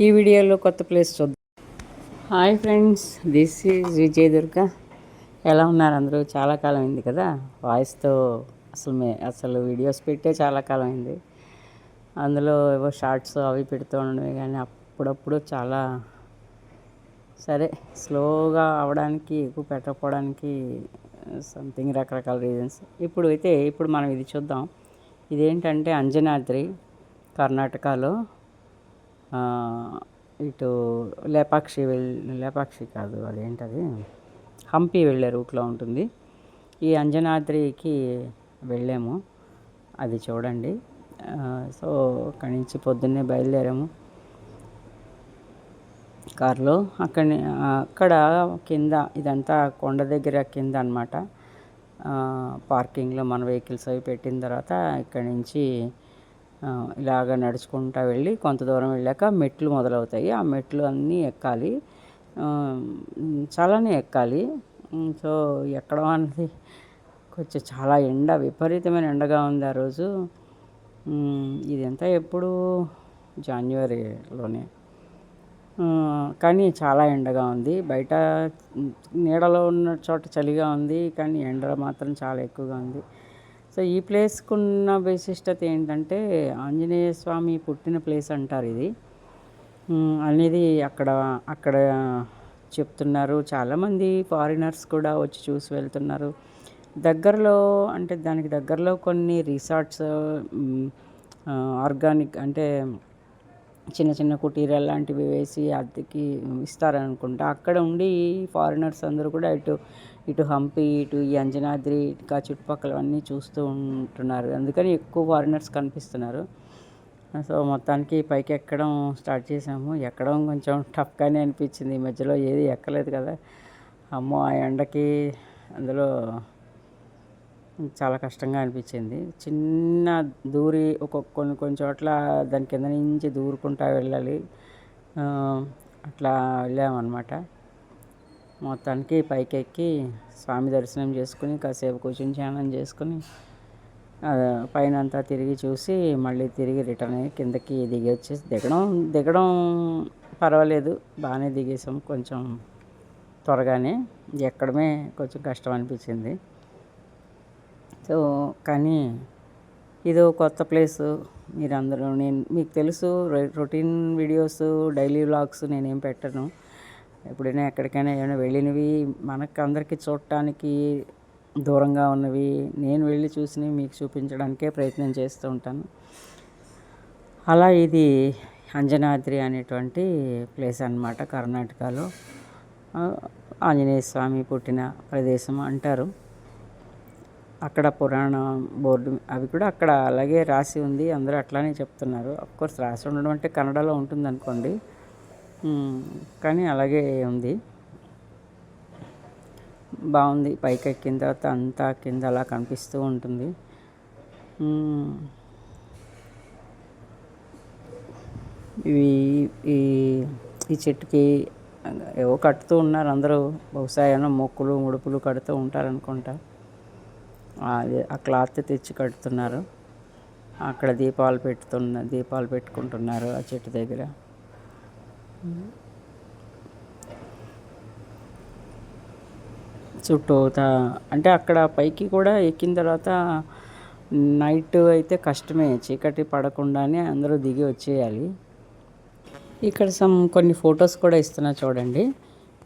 ఈ వీడియోలో కొత్త ప్లేస్ చూద్దాం. Hi friends this is Vijay Durga. ఎలా ఉన్నారు అందరూ? చాలా కాలం అయింది కదా? వాయిస్తో అసలు మే అసలు వీడియోస్ పెట్టే చాలా కాలం అయింది. అందులో ఏవో షార్ట్స్ అవి పెడుతూ ఉండడమే కానీ అప్పుడప్పుడు చాలా సరే స్లోగా అవడానికి ఎక్కువ పెట్టకపోవడానికి సంథింగ్ రకరకాల రీజన్స్ ఇప్పుడు అయితే ఇప్పుడు మనం ఇది చూద్దాం. ఇదేంటంటే అంజనాద్రి కర్ణాటకలో ఇటు లేపాక్షి వెళ్ లేపాక్షి కాదు అదేంటది? హంపి వెళ్ళే రూట్లో ఉంటుంది. ఈ అంజనాద్రికి వెళ్ళాము. అది చూడండి. సో అక్కడి నుంచి పొద్దున్నే బయలుదేరాము. కారులో అక్కడ అక్కడ కింద ఇదంతా కొండ దగ్గర కింద అనమాట పార్కింగ్లో మన వెహికల్స్ అవి పెట్టిన తర్వాత ఇక్కడి నుంచి ఇలాగ నడుచుకుంటా వెళ్ళి కొంత దూరం వెళ్ళాక మెట్లు మొదలవుతాయి. ఆ మెట్లు అన్నీ ఎక్కాలి. చాలానే ఎక్కాలి. సో ఎక్కడం అనేది కొంచెం చాలా ఎండ విపరీతమైన ఎండగా ఉంది ఆ రోజు. ఇదంతా ఎప్పుడు జాన్యువరిలోనే. కానీ చాలా ఎండగా ఉంది. బయట నీడలో ఉన్న చోట చలిగా ఉంది కానీ ఎండ మాత్రం చాలా ఎక్కువగా ఉంది. సో ఈ ప్లేస్కున్న విశిష్టత ఏంటంటే ఆంజనేయ స్వామి పుట్టిన ప్లేస్ అంటారు ఇది. అనేది అక్కడ అక్కడ చెప్తున్నారు. చాలామంది ఫారినర్స్ కూడా వచ్చి చూసి వెళ్తున్నారు. దగ్గరలో అంటే దానికి దగ్గరలో కొన్ని రిసార్ట్స్ ఆర్గానిక్ అంటే చిన్న చిన్న కుటీరాలు లాంటివి వేసి అద్దెకి ఇస్తారనుకుంటా. అక్కడ ఉండి ఫారినర్స్ అందరూ కూడా ఇటు ఇటు హంపి ఇటు ఈ అంజనాద్రి ఇంకా చుట్టుపక్కల అన్నీ చూస్తూ ఉంటున్నారు. అందుకని ఎక్కువ ఫారినర్స్ కనిపిస్తున్నారు. సో మొత్తానికి పైకి ఎక్కడం స్టార్ట్ చేసాము. ఎక్కడం కొంచెం టఫ్గానే అనిపించింది. ఈ మధ్యలో ఏది ఎక్కలేదు కదా. అమ్మో ఆ ఎండకి అందులో చాలా కష్టంగా అనిపించింది. చిన్న దూరి ఒక కొన్ని కొన్ని చోట్ల దాని కింద నుంచి దూరుకుంటా వెళ్ళాలి. అట్లా వెళ్ళామన్నమాట. మొత్తానికి పైకి ఎక్కి స్వామి దర్శనం చేసుకుని కాసేపు కూర్చొని ధ్యానం చేసుకుని పైన అంతా తిరిగి చూసి మళ్ళీ తిరిగి రిటర్న్ అయ్యి కిందకి దిగి వచ్చేసి దిగడం దిగడం పర్వాలేదు. బాగానే దిగేసాం కొంచెం త్వరగానే. ఎక్కడమే కొంచెం కష్టం అనిపించింది. సో కానీ ఇదో కొత్త ప్లేసు మీరందరూ నేను మీకు తెలుసు రొ- రొటీన్ వీడియోస్ డైలీ వ్లాగ్స్ నేనేం పెట్టను. ఎప్పుడైనా ఎక్కడికైనా ఏమైనా వెళ్ళినవి మనకు అందరికీ చూడటానికి దూరంగా ఉన్నవి నేను వెళ్ళి చూసినవి మీకు చూపించడానికే ప్రయత్నం చేస్తూ ఉంటాను. అలా ఇది అంజనాద్రి అనేటువంటి ప్లేస్ అన్నమాట కర్ణాటకలో. ఆంజనేయ స్వామి పుట్టిన ప్రదేశం అంటారు. అక్కడ పురాణ బోర్డు అవి కూడా అక్కడ అలాగే రాసి ఉంది. అందరూ అట్లానే చెప్తున్నారు. కోర్స్ రాసి ఉండడం అంటే కన్నడలో ఉంటుంది అనుకోండి కానీ అలాగే ఉంది. బాగుంది. పైకి ఎక్కిన తర్వాత అంతా కింద అలా కనిపిస్తూ ఉంటుంది. ఇవి ఈ ఈ చెట్టుకి ఏవో కట్టుతూ ఉన్నారు అందరూ. బహుశా ఏమైనా మొక్కులు ముడుపులు కడుతూ ఉంటారనుకుంటా. ఆ క్లాత్ తెచ్చి కడుతున్నారు. అక్కడ దీపాలు పెట్టుతున్న దీపాలు పెట్టుకుంటున్నారు ఆ చెట్టు దగ్గర. చుట్టూతా అంటే అక్కడ పైకి కూడా ఎక్కిన తర్వాత నైట్ అయితే కష్టమే. చీకటి పడకుండానే అందరూ దిగి వచ్చేయాలి. ఇక్కడ సమ్ కొన్ని ఫొటోస్ కూడా ఇస్తున్నా చూడండి.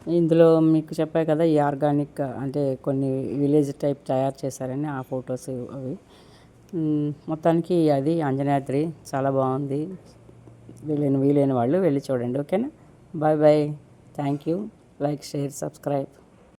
ఇందులో మీకు చెప్పా కదా ఈ ఆర్గానిక్ అంటే కొన్ని విలేజ్ టైప్ తయారు చేశారని ఆ ఫొటోస్ అవి. మొత్తానికి అది అంజనాద్రి చాలా బాగుంది. వీలైన వీలైన వాళ్ళు వెళ్ళి చూడండి ఓకేనా? Bye bye. Thank you. Like share subscribe.